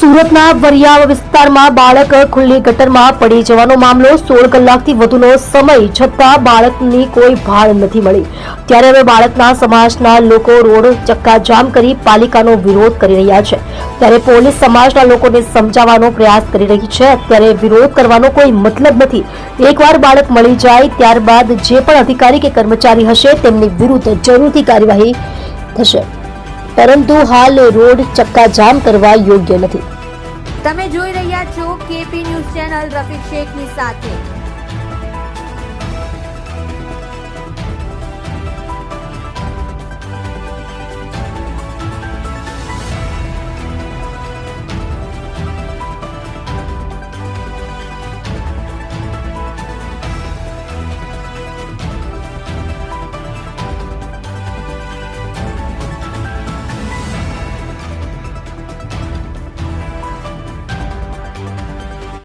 સુરતના વરિયાવ વિસ્તારમાં બાળક ખુલ્લી ગટરમાં પડી જવાનો મામલો સોળ કલાકથી વધુનો સમય છતાં બાળકની કોઈ ભાળ નથી મળી. ત્યારે હવે બાળકના સમાજના લોકો રોડ ચક્કાજામ કરી પાલિકાનો વિરોધ કરી રહ્યા છે. ત્યારે પોલીસ સમાજના લોકોને સમજાવવાનો પ્રયાસ કરી રહી છે. અત્યારે વિરોધ કરવાનો કોઈ મતલબ નથી. એકવાર બાળક મળી જાય ત્યારબાદ જે પણ અધિકારી કે કર્મચારી હશે તેમની વિરુદ્ધ જરૂરથી કાર્યવાહી થશે. પરંતુ હાલ રોડ ચક્કાજામ કરવા યોગ્ય નથી. તમે જોઈ રહ્યા છો કેપી ન્યૂઝ ચેનલ રફીક શેખની સાથે.